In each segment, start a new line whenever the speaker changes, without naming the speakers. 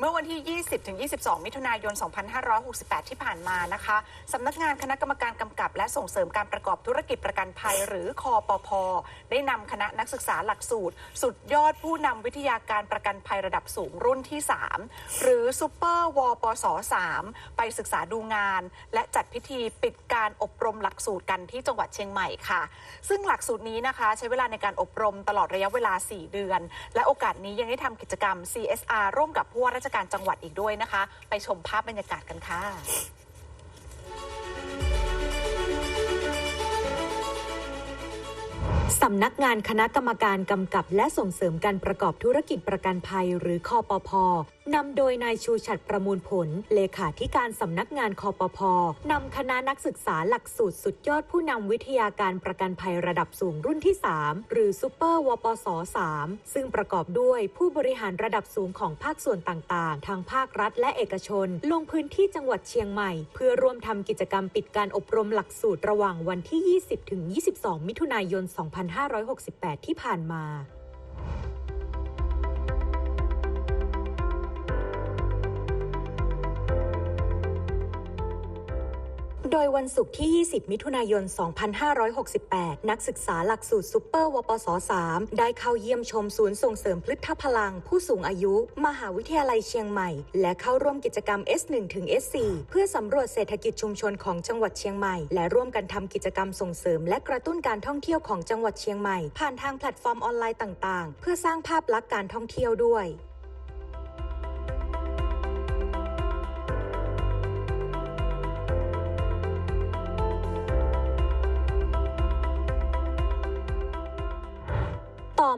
เมื่อวันที่ 20ถึง22 มิถุนายน 2568 ที่ผ่านมานะคะสำนักงานคณะกรรมการกำกับ และส่งเสริมการประกอบธุรกิจประกันภัย หรือคอปพได้นำคณะนักศึกษาหลักสูตร สุดยอดผู้นำวิทยาการประกันภัยระดับสูงรุ่นที่ 3 หรือซูเปอร์วปส3ไปศึกษาดูงาน และจัดพิธีปิดการอบรมหลักสูตรกันที่จังหวัดเชียงใหม่ค่ะ ซึ่งหลักสูตรนี้นะคะใช้เวลาในการอบรมตลอดระยะเวลา 4 เดือน และโอกาสนี้ยังได้ทำกิจกรรม CSR ร่วมกับผู้ว่าราชการจังหวัดอีกด้วยนะคะ ไปชมภาพบรรยากาศกันค่ะ
สำนักงานคณะกรรมการกำกับและส่งเสริมการประกอบธุรกิจประกันภัยหรือคอปพ นำโดยนายชูชัดประมูลผล เลขาธิการสำนักงานคอปพนำคณะนักศึกษาหลักสูตรสุดยอดผู้นำวิทยาการประกันภัยระดับสูงรุ่นที่ 3 หรือซูเปอร์วปส3ซึ่งประกอบด้วยผู้บริหารระดับสูงของภาคส่วนต่างๆ ทางภาครัฐและเอกชน ลงพื้นที่จังหวัดเชียงใหม่ เพื่อร่วมทำกิจกรรมปิดการอบรมหลักสูตรระหว่างวันที่ 20ถึง22 มิถุนายน 2568 ที่ผ่านมา โดยวันศุกร์ที่ 20 มิถุนายน 2568 นักศึกษาหลักสูตรซูเปอร์วปส 3 ได้เข้าเยี่ยมชมศูนย์ส่งเสริมพฤทธพลัง ผู้สูงอายุ มหาวิทยาลัยเชียงใหม่ และเข้าร่วมกิจกรรม S1 ถึง S4 เพื่อสำรวจเศรษฐกิจชุมชนของจังหวัดเชียงใหม่ และร่วมกันทำกิจกรรมส่งเสริม และกระตุ้นการท่องเที่ยวของจังหวัดเชียงใหม่ ผ่านทางแพลตฟอร์มออนไลน์ต่าง ๆ เพื่อสร้างภาพลักษณ์การท่องเที่ยวด้วย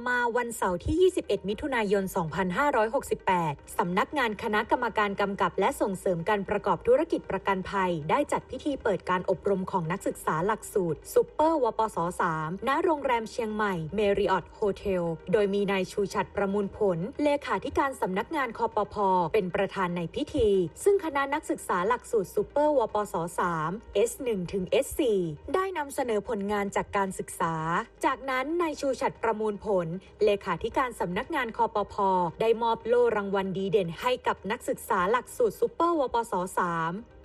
มาวันเสาร์ที่ 21 มิถุนายน 2568 สำนักงานคณะกรรมการกำกับ และส่งเสริมการประกอบธุรกิจประกันภัย ได้จัดพิธีเปิดการอบรมของนักศึกษาหลักสูตรซูเปอร์วปส3ณโรงแรมเชียงใหม่เมริออตโฮเทล โดยมีนายชูชัดประมูลผล เลขาธิการสำนักงานคอปพเป็นประธานในพิธี ซึ่งคณะนักศึกษาหลักสูตรซูเปอร์วปส3 S1 ถึง S4 ได้นำเสนอผลงานจากการศึกษา จากนั้นนายชูชัดประมูลผลล เลขาธิการสำนักงานคอปพได้มอบโล่รางวัลดีเด่นให้กับนักศึกษาหลักสูตรซูเปอร์วปส 3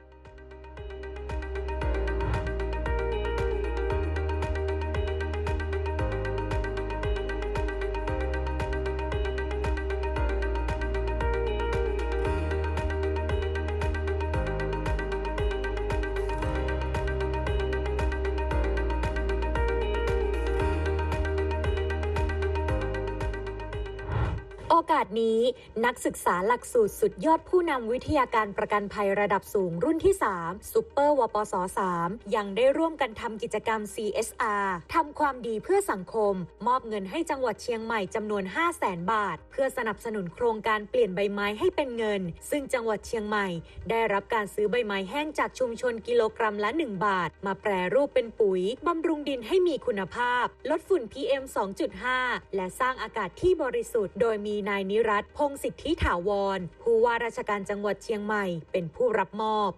โอกาสนี้นักศึกษาหลักสูตรสุดยอดผู้นำวิทยาการประกันภัยระดับสูงรุ่นที่ 3ซูเปอร์วปส3ยังได้ร่วมกันทำกิจกรรม CSR ทำความดีเพื่อสังคม มอบเงินให้จังหวัดเชียงใหม่จำนวน 5 0 0แสนบาท เพื่อสนับสนุนโครงการเปลี่ยนใบไม้ให้เป็นเงิน ซึ่งจังหวัดเชียงใหม่ ได้รับการซื้อใบไม้แห้งจากชุมชนกิโลกรัมละ 1 บาท มาแปรรูปเป็นปุ๋ยบำรุงดินให้มีคุณภาพ ลดฝุ่น PM 2.5 และสร้างอากาศที่บริสุทธิ์ โดยมีนายนิรัตพงศิทธิถาวรผู้ว่าราชการจังหวัดเชียงใหม่เป็นผู้รับมอบ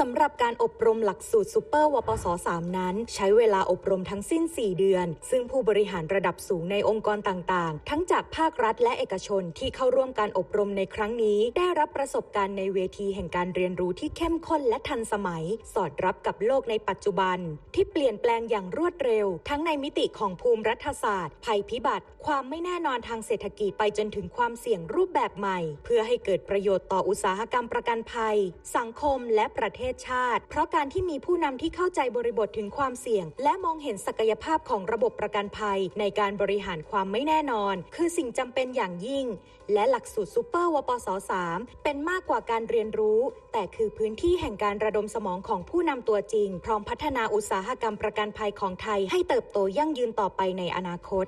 สำหรับการอบรมหลักสูตรซูเปอร์วปส3นั้น ใช้เวลาอบรมทั้งสิ้น 4 เดือน ซึ่งผู้บริหารระดับสูงในองค์กรต่างๆ ทั้งจากภาครัฐและเอกชนที่เข้าร่วมการอบรมในครั้งนี้ ได้รับประสบการณ์ในเวทีแห่งการเรียนรู้ที่เข้มข้นและทันสมัย สอดรับกับโลกในปัจจุบัน ที่เปลี่ยนแปลงอย่างรวดเร็ว ทั้งในมิติของภูมิรัฐศาสตร์ ภัยพิบัติ ความไม่แน่นอนทางเศรษฐกิจไปจนถึงความเสี่ยงรูปแบบใหม่ เพื่อให้เกิดประโยชน์ต่ออุตสาหกรรมประกันภัย สังคมและประเทศทศชาติ เพราะการที่มีผู้นำที่เข้าใจบริบทถึงความเสี่ยง และมองเห็นศักยภาพของระบบประกันภัย ในการบริหารความไม่แน่นอน คือสิ่งจำเป็นอย่างยิ่ง และหลักสูตรซูเปอร์วปส3เป็นมากกว่าการเรียนรู้ แต่คือพื้นที่แห่งการระดมสมองของผู้นำตัวจริง พร้อมพัฒนาอุตสาหกรรมประกันภัยของไทยให้เติบโตยั่งยืนต่อไปในอนาคต